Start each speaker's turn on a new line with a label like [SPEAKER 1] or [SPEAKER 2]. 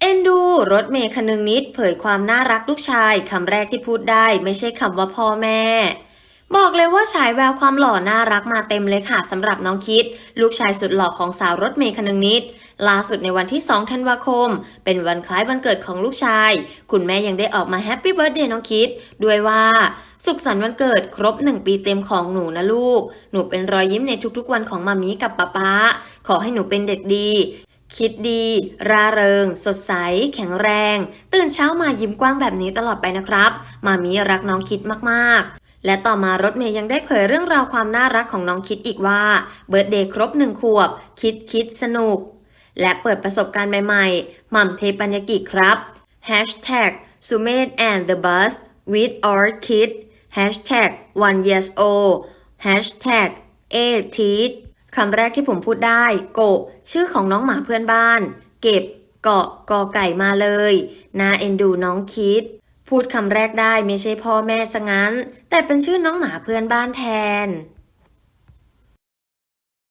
[SPEAKER 1] เอ็นดูรถเมย์คนึงนิด เผยความน่ารักลูกชายคำแรกที่พูดได้ ไม่ใช่คำว่าพ่อแม่ บอกเลยว่าฉายแววความหล่อน่ารักมาเต็มเลยค่ะสำหรับน้องคิด ลูกชายสุดหล่อของสาวรถเมย์คนึงนิดล่าสุดในวันที่ 2 ธันวาคม เป็นวันคล้ายวันเกิดของลูกชาย คุณแม่ยังได้ออกมาแฮปปี้เบิร์ดเดย์น้องคิด ด้วยว่าสุขสันต์วันเกิดครบ1ปีเต็มของหนูนะลูก หนูเป็นรอยยิ้มในทุกๆวันของมามีกับป๊าป๊า ขอให้หนูเป็นเด็กดี คิดดี ร่าเริง สดใส แข็งแรง ตื่นเช้ามายิ้มกว้างแบบนี้ตลอดไปนะครับ มามีรักน้องคิดมากๆและต่อมารถเมย์ยังได้เผยเรื่องราวความน่ารักของน้องคิดอีกว่า เบิร์ดเดย์ครบหนึ่งขวบ คิดคิดสนุก และเปิดประสบการณ์ใหม่ๆหม่ำเทปัญญกิครับ Hashtag s u m e d and the bus with our kid Hashtag one years old Hashtag a t e e คำแรกที่ผมพูดได้ โกะชื่อของน้องหมาเพื่อนบ้าน เก็บ เกาะกอไก่มาเลยนาเอ็นดูน้องคิด พูดคำแรกได้ไม่ใช่พ่อแม่ซะงั้น แต่เป็นชื่อน้องหมาเพื่อนบ้านแทน